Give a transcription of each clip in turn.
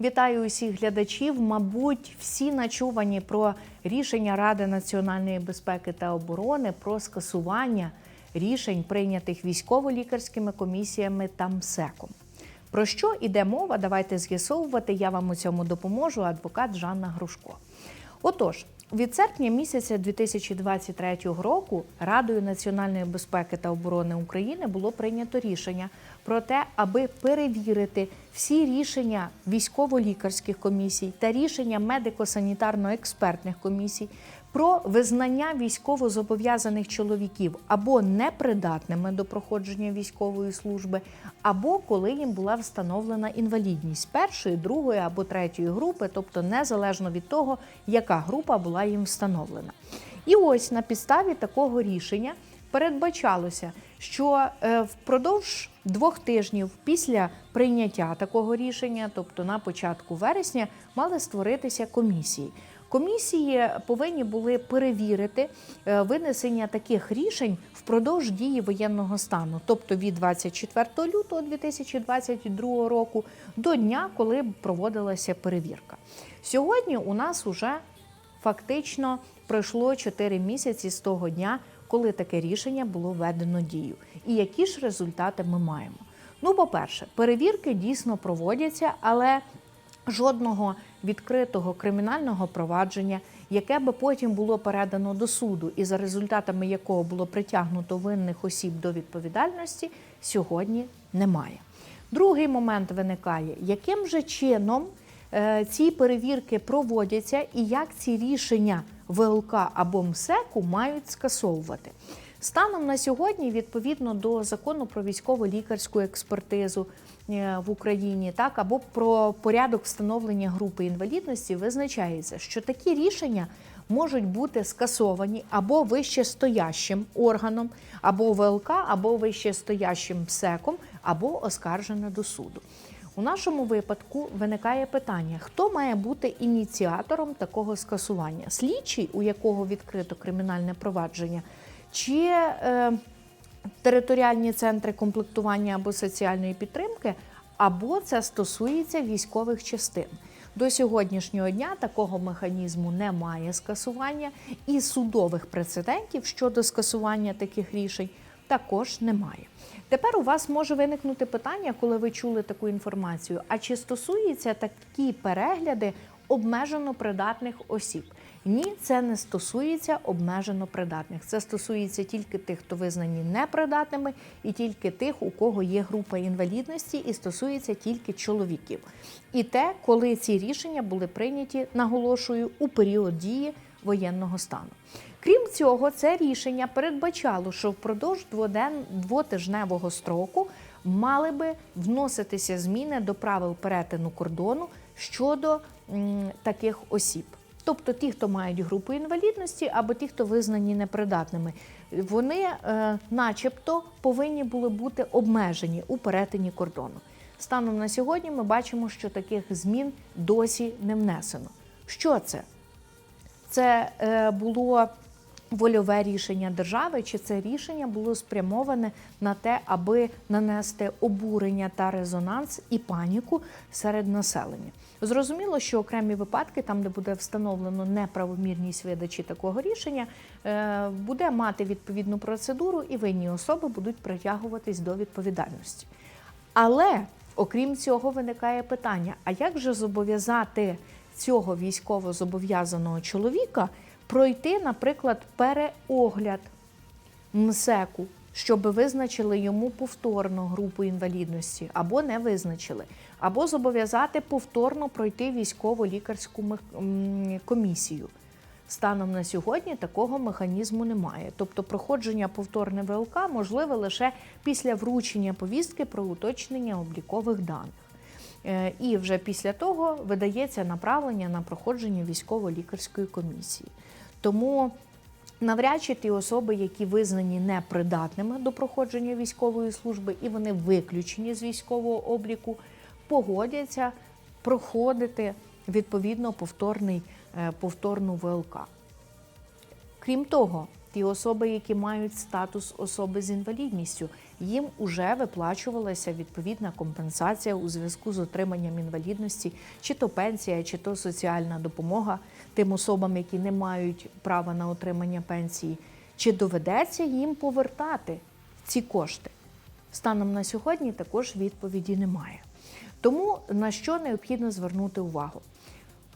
Вітаю усіх глядачів. Мабуть, всі начувані про рішення Ради національної безпеки та оборони про скасування рішень, прийнятих військово-лікарськими комісіями та МСЕКом. Про що іде мова? Давайте з'ясовувати. Я вам у цьому допоможу. Адвокат Жанна Грушко. Отож, від серпня місяця 2023 року Радою національної безпеки та оборони України було прийнято рішення про те, аби перевірити всі рішення військово-лікарських комісій та рішення медико-санітарно-експертних комісій про визнання військовозобов'язаних чоловіків або непридатними до проходження військової служби, або коли їм була встановлена інвалідність першої, другої або третьої групи, тобто незалежно від того, яка група була їм встановлена. І ось на підставі такого рішення передбачалося, що е, впродовж двох тижнів після прийняття такого рішення, тобто на початку вересня, мали створитися комісії. Комісії повинні були перевірити е, винесення таких рішень впродовж дії воєнного стану, тобто від 24 лютого 2022 року до дня, коли проводилася перевірка. Сьогодні у нас уже фактично пройшло 4 місяці з того дня, коли таке рішення було введено дію. І які ж результати ми маємо? Ну, по-перше, перевірки дійсно проводяться, але жодного відкритого кримінального провадження, яке би потім було передано до суду, і за результатами якого було притягнуто винних осіб до відповідальності, сьогодні немає. Другий момент виникає, яким же чином е, ці перевірки проводяться і як ці рішення ВЛК або МСЕКу мають скасовувати. Станом на сьогодні, відповідно до закону про військово-лікарську експертизу е, в Україні, так або про порядок встановлення групи інвалідності, визначається, що такі рішення можуть бути скасовані або вищестоящим органом, або ВЛК, або вищестоящим МСЕКом, або оскаржено до суду. У нашому випадку виникає питання: хто має бути ініціатором такого скасування? Слідчий, у якого відкрито кримінальне провадження, чи е, територіальні центри комплектування або соціальної підтримки, або це стосується військових частин. До сьогоднішнього дня такого механізму немає скасування, і судових прецедентів щодо скасування таких рішень також немає. Тепер у вас може виникнути питання, коли ви чули таку інформацію: а чи стосуються такі перегляди обмежено придатних осіб? Ні, це не стосується обмежено придатних. Це стосується тільки тих, хто визнані непридатними, і тільки тих, у кого є група інвалідності, і стосується тільки чоловіків. І те, коли ці рішення були прийняті, наголошую, у період дії воєнного стану. Крім цього, це рішення передбачало, що впродовж двотижневого строку мали би вноситися зміни до правил перетину кордону щодо м, таких осіб. Тобто ті, хто мають групу інвалідності, або ті, хто визнані непридатними, вони, е, начебто, повинні були бути обмежені у перетині кордону. Станом на сьогодні ми бачимо, що таких змін досі не внесено. Що це? Це е, було вольове рішення держави, чи це рішення було спрямоване на те, аби нанести обурення та резонанс і паніку серед населення. Зрозуміло, що окремі випадки, там де буде встановлено неправомірність видачі такого рішення, е, буде мати відповідну процедуру, і винні особи будуть притягуватись до відповідальності. Але окрім цього, виникає питання: а як же зобов'язати цього військово зобов'язаного чоловіка пройти, наприклад, переогляд МСЕКу, щоб визначили йому повторно групу інвалідності, або не визначили, або зобов'язати повторно пройти військово-лікарську комісію. Станом на сьогодні такого механізму немає. Тобто проходження повторне ВЛК можливе лише після вручення повістки про уточнення облікових даних. Е, І вже після того видається направлення на проходження військово-лікарської комісії. Тому навряд чи ті особи, які визнані непридатними до проходження військової служби, і вони виключені з військового обліку, погодяться проходити відповідно повторний, е, повторну ВЛК. Крім того, ті особи, які мають статус особи з інвалідністю, їм вже виплачувалася відповідна компенсація у зв'язку з отриманням інвалідності, чи то пенсія, чи то соціальна допомога тим особам, які не мають права на отримання пенсії. Чи доведеться їм повертати ці кошти? Станом на сьогодні також відповіді немає. Тому на що необхідно звернути увагу?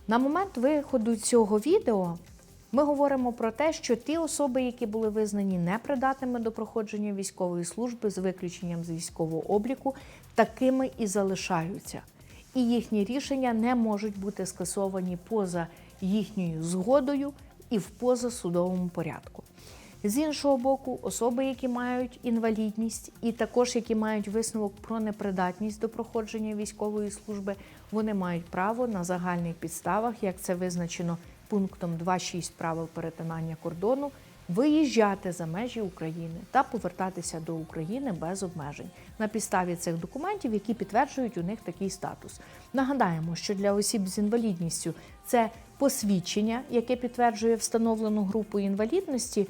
На момент виходу цього відео ми говоримо про те, що ті особи, які були визнані непридатними до проходження військової служби з виключенням з військового обліку, такими і залишаються. І їхні рішення не можуть бути скасовані поза їхньою згодою і в позасудовому порядку. З іншого боку, особи, які мають інвалідність, і також які мають висновок про непридатність до проходження військової служби, вони мають право на загальних підставах, як це визначено пунктом 2.6 правил перетинання кордону, виїжджати за межі України та повертатися до України без обмежень на підставі цих документів, які підтверджують у них такий статус. Нагадаємо, що для осіб з інвалідністю це посвідчення, яке підтверджує встановлену групу інвалідності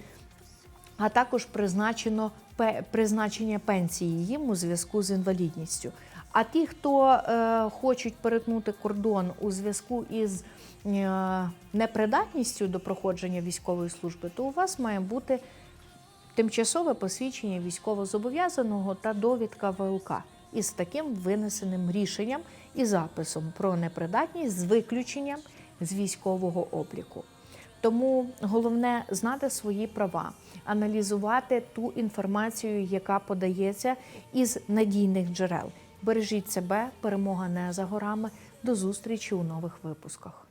а також призначено призначення пенсії їм у зв'язку з інвалідністю. А ті, хто е, хочуть перетнути кордон у зв'язку із е, непридатністю до проходження військової служби, то у вас має бути тимчасове посвідчення військовозобов'язаного та довідка ВЛК із таким винесеним рішенням і записом про непридатність з виключенням з військового обліку. Тому головне знати свої права, аналізувати ту інформацію, яка подається із надійних джерел. Бережіть себе, перемога не за горами. До зустрічі у нових випусках.